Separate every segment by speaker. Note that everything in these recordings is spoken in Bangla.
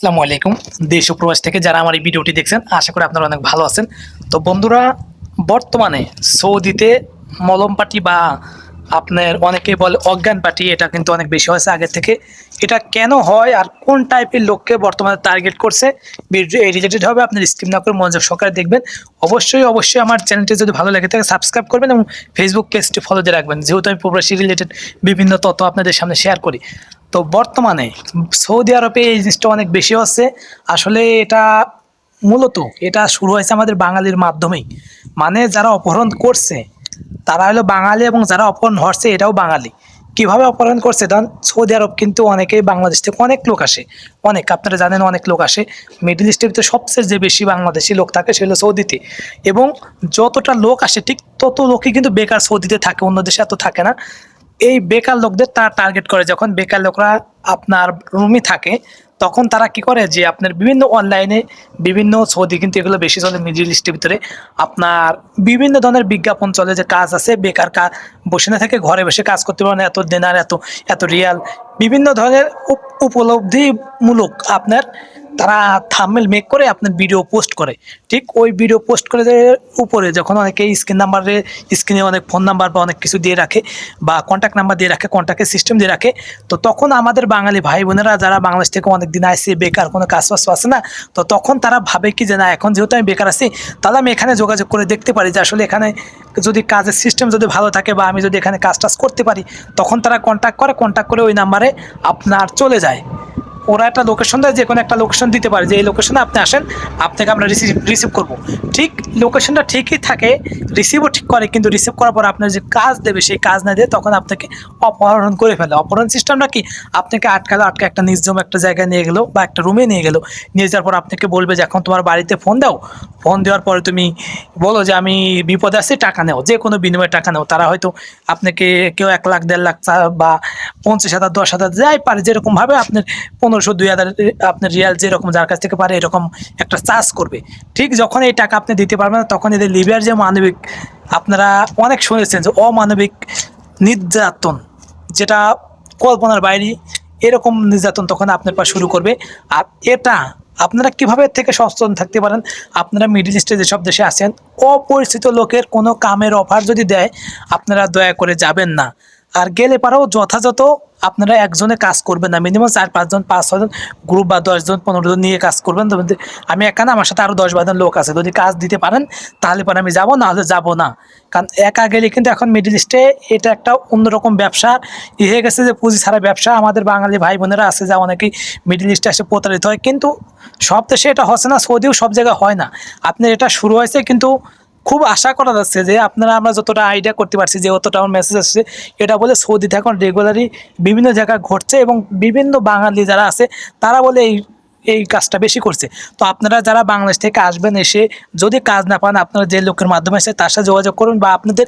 Speaker 1: আসসালামু আলাইকুম। দেশ ও প্রবাস থেকে যারা আমার এই ভিডিওটি দেখছেন, আশা করি আপনারা অনেক ভালো আছেন। তো বন্ধুরা, বর্তমানে সৌদিতে মলম পাটি বা আপনার অনেকেই বলে অজ্ঞান পাটি, এটা কিন্তু অনেক বেশি হয়েছে আগের থেকে। এটা কেন হয় আর কোন টাইপের লোককে বর্তমানে টার্গেট করছে ভিডিও এই রিলেটেড হবে, আপনার স্ক্রিন না করে মনোযোগ সহকারে দেখবেন। অবশ্যই অবশ্যই আমার চ্যানেলটি যদি ভালো লাগে থাকে সাবস্ক্রাইব করবেন এবং ফেসবুক পেজটি ফলো দিয়ে রাখবেন। যেহেতু আমি প্রবাসী রিলেটেড বিভিন্ন তথ্য আপনাদের সামনে শেয়ার করি। তো বর্তমানে সৌদি আরবে এই জিনিসটা অনেক বেশি হচ্ছে আসলে এটা মূলত এটা শুরু হয়েছে আমাদের বাঙালির মাধ্যমেই। মানে যারা অপহরণ করছে, তারা হলো বাঙালি এবং যারা অপহরণ হচ্ছে এটাও বাঙালি। কীভাবে অপহরণ করছে? ধরুন সৌদি আরব কিন্তু অনেকেই বাংলাদেশ থেকে অনেক লোক আসে। অনেক, আপনারা জানেন অনেক লোক আসে। মিডল ইস্টের ভিতরে সবচেয়ে যে বেশি বাংলাদেশি লোক থাকে সেগুলো সৌদিতে। এবং যতটা লোক আসে, ঠিক তত লোকই কিন্তু বেকার সৌদিতে থাকে, অন্য দেশে এত থাকে না। এই বেকার লোকদের তারা টার্গেট করে। যখন বেকার লোকরা আপনার রুমে থাকে, তখন তারা কি করে যে আপনার বিভিন্ন অনলাইনে বিভিন্ন সৌদি কিন্তু এগুলো বেশি চলে মিডিল ইস্টের ভিতরে। আপনার বিভিন্ন ধরনের বিজ্ঞাপন চলে যে কাজ আছে, বেকার কাজ বসে না থেকে ঘরে বসে কাজ করতে পারেন এত দেনার, এত এত রিয়াল বিভিন্ন ধরনের উপ- উপলব্ধিমূলক আপনার তারা থামেল মেক করে আপনার ভিডিও পোস্ট করে। ঠিক ওই ভিডিও পোস্ট করে উপরে যখন অনেকে স্ক্রিন নাম্বারে স্ক্রিনে অনেক ফোন নাম্বার বা অনেক কিছু দিয়ে রাখে বা কন্ট্যাক্ট নাম্বার দিয়ে রাখে কন্ট্যাক্টের সিস্টেম দিয়ে রাখে, তো তখন আমাদের বাঙালি ভাই বোনেরা যারা বাংলাদেশ থেকে অনেক দিন আসছে বেকার, কোনো কাজ বাজ আছে না, তো তখন তারা ভাবে কি যে না, এখন যেহেতু আমি বেকার আছি, তাহলে আমি এখানে যোগাযোগ করে দেখতে পারি যে আসলে এখানে যদি কাজের সিস্টেম যদি ভালো থাকে বা আমি যদি এখানে কাজ টাজ করতে পারি, তখন তারা কন্ট্যাক্ট করে কন্ট্যাক্ট করে ওই নাম্বারে আপনার চলে যায়। ওরা একটা লোকেশন দেয় যে কোনো একটা লোকেশন দিতে পারে। যে এই লোকেশনে আপনি আসেন আপনাকে আমরা রিসিভ রিসিভ করব। ঠিক লোকেশনটা ঠিকই থাকে রিসিভও ঠিক করে, কিন্তু রিসিভ করার পর আপনার যে কাজ দেবে, সেই কাজ না দিয়ে তখন আপনাকে অপহরণ করে ফেলে। অপহরণ সিস্টেমটা কি? আপনাকে আটকালো, আটকে একটা নির্জম একটা জায়গায় নিয়ে গেলো বা একটা রুমে নিয়ে গেলো। নিয়ে যাওয়ার পর আপনাকে বলবে যে, এখন তোমার বাড়িতে ফোন দাও। ফোন দেওয়ার পরে তুমি বলো যে, আমি বিপদে আছি, টাকা নেও। যে কোনো বিনিময়ে টাকা নেও। তারা হয়তো আপনাকে কেউ এক লাখ, দেড় লাখ বা পঞ্চাশ হাজার, দশ হাজার, যাই পারে, যেরকমভাবে আপনার পনেরোশো, দুই হাজার আপনার রিয়াল যেরকম যার কাছ থেকে পারে এরকম একটা চার্জ করবে। ঠিক যখন এই টাকা আপনি দিতে পারবেন তখন এদের লিবিয়ার যে মানবিক, আপনারা অনেক শুনেছেন যে অমানবিক নির্যাতন, যেটা কল্পনার বাইরে এরকম নির্যাতন তখন আপনার পর শুরু করবে। আর এটা আপনারা কীভাবে থেকে সচেতন থাকতে পারেন? আপনারা মিডিল ইস্টে যেসব দেশে আছেন, অপরিচিত লোকের কোনো কামের অফার যদি দেয়, আপনারা দয়া করে যাবেন না। আর গেলে পারেও যথাযথ আপনারা একজনে কাজ করবেন না। মিনিমাম চার, পাঁচজন, পাঁচ ছজন গ্রুপ বা দশজন পনেরো জন নিয়ে কাজ করবেন। আমি একা না, আমার সাথে আরও দশ বারোজন লোক আছে। যদি কাজ দিতে পারেন, তাহলে পরে আমি যাব না হলে যাব না। কারণ একা গেলে কিন্তু এখন মিডিল ইস্টে এটা একটা অন্যরকম ব্যবসা। ই হয়ে গেছে যে পুঁজি ছাড়া ব্যবসা। আমাদের বাঙালি ভাই বোনেরা আছে যা অনেকেই মিডিল ইস্টে এসে প্রতারিত হয়। কিন্তু সব দেশে এটা হচ্ছে না, সৌদিও সব জায়গায় হয় না। আপনার এটা শুরু হয়েছে কিন্তু খুব আশা করা যাচ্ছে যে আপনারা, আমরা যতটা আইডিয়া করতে পারছি, যে অতটা আমার মেসেজ আসছে, এটা বলে সৌদিতে এখন রেগুলারই বিভিন্ন জায়গায় ঘটছে এবং বিভিন্ন বাঙালি যারা আছে, তারা বলে এই এই কাজটা বেশি করছে। তো আপনারা যারা বাংলাদেশ থেকে আসবেন এসে যদি কাজ না পান, আপনারা যে লোকের মাধ্যমে এসে তার সাথে যোগাযোগ করুন বা আপনাদের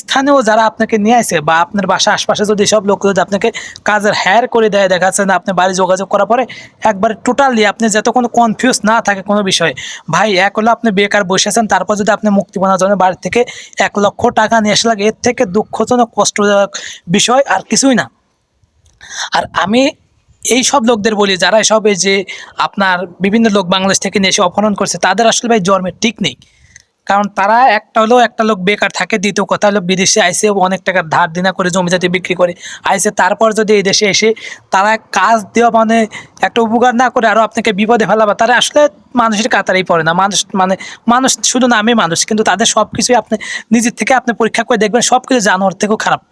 Speaker 1: স্থানীয় যারা আপনাকে নিয়ে আসে বা আপনার বাসা আশপাশে যদি সব লোক যদি আপনাকে কাজের হায়ার করে দেয়, দেখা যাচ্ছে না আপনি বাড়ি যোগাযোগ করার পরে একবারে টোটালি আপনি যত কোনো কনফিউজ না থাকে কোনো বিষয়ে, ভাই এক হলো আপনি বেকার বসে আছেন, তারপর যদি আপনি মুক্তিপণার জন্য বাড়ি থেকে এক লক্ষ টাকা নিয়ে আসে লাগে, এর থেকে দুঃখজনক কষ্টজনক বিষয় আর কিছুই না। আর আমি এই সব লোকদের বলি, যারা সব যে আপনার বিভিন্ন লোক বাংলাদেশ থেকে নিয়ে এসে অপহরণ করছে, তাদের আসলে ভাই জন্মের ঠিক নেই। কারণ তারা একটা হলো একটা লোক বেকার থাকে, দ্বিতীয় কথা হলো বিদেশে আইসে অনেক টাকা ধার দিনা করে জমি জাতি বিক্রি করে। আইসে তারপর যদি এই দেশে এসে তারা কাজ দেওয়া মানে একটা উপকার না করে আরও আপনাকে বিপদে ফেলাবা, তারা আসলে মানুষের কাতারেই পড়ে না। মানুষ মানে মানুষ শুধু নামে মানুষ, কিন্তু তাদের সব কিছুই আপনি নিজের থেকে আপনি পরীক্ষা করে দেখবেন সব কিছু জানোয়ার থেকেও খারাপ।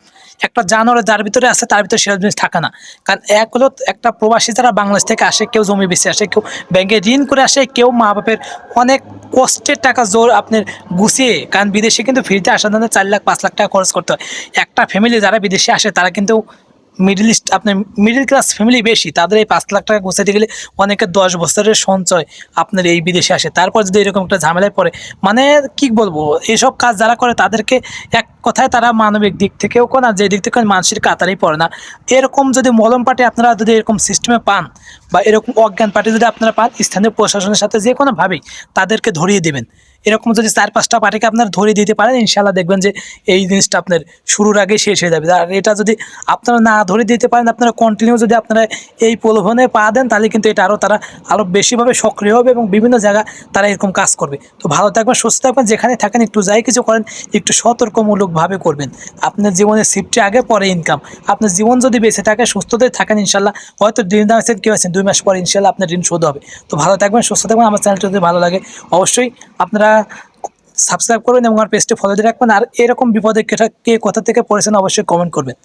Speaker 1: একটা জানোয়ার যার ভিতরে আছে, তার ভিতরে সেরা জিনিস থাকে না। কারণ এক হলো একটা প্রবাসী যারা বাংলাদেশ থেকে আসে, কেউ জমি বেশি আসে, কেউ ব্যাংকে ঋণ করে আসে, কেউ মা বাপের অনেক কষ্টের টাকা জোর আপনার গুছিয়ে, কারণ বিদেশে কিন্তু ফ্রিতে আসার জন্য চার লাখ, পাঁচ লাখ টাকা খরচ করতে হয়। একটা ফ্যামিলি যারা বিদেশে আসে, তারা কিন্তু মিডিল ইস্ট আপনার মিডিল ক্লাস ফ্যামিলি বেশি, তাদের এই পাঁচ লাখ টাকা গোছাতে গেলে অনেকের দশ বছরের সঞ্চয় আপনার এই বিদেশে আসে। তারপর যদি এরকম একটা ঝামেলায় পড়ে মানে কি বলব, এসব কাজ যারা করে, তাদেরকে এক কথায় তারা মানবিক দিক থেকেও না, যে দিক থেকে মানুষের কাতারেই পড়ে না। এরকম যদি মলম পার্টি আপনারা যদি এরকম সিস্টেমে পান বা এরকম অজ্ঞান পার্টি যদি আপনারা পান, স্থানীয় প্রশাসনের সাথে যে কোনোভাবেই তাদেরকে ধরিয়ে দেবেন। এরকম যদি চার পাঁচটা পার্টিকে আপনার ধরে দিতে পারেন ইনশাল্লাহ দেখবেন যে এই জিনিসটা আপনার শুরুর আগে শেষ হয়ে যাবে। আর এটা যদি আপনারা না ধরে দিতে পারেন, আপনারা কন্টিনিউ যদি আপনারা এই প্রলোভনে পা দেন, তাহলে কিন্তু এটা আরও তারা আরও বেশিভাবে সক্রিয় হবে এবং বিভিন্ন জায়গা তারা এরকম কাজ করবে। তো ভালো থাকবেন, সুস্থ থাকবেন, যেখানে থাকেন একটু যাই কিছু করেন, একটু সতর্কমূলকভাবে করবেন। আপনার জীবনের সিফটি আগে, পরে ইনকাম আপনার জীবন যদি বেঁচে থাকে, সুস্থতায় থাকেন ইনশাল্লাহ হয়তো ঋণ আছেন কেউ আছেন, দুই মাস পরে ইনশাল্লাহ আপনার ঋণ শোধ হবে। তো ভালো থাকবেন, সুস্থ থাকবেন, আমার চ্যানেলটা যদি ভালো লাগে, অবশ্যই আপনারা সাবস্ক্রাইব করবেন এবং আমার পেজটি ফলো দিয়ে রাখবেন। আর এরকম বিপদে কে কোথা থেকে পড়েছেন অবশ্যই কমেন্ট করবেন।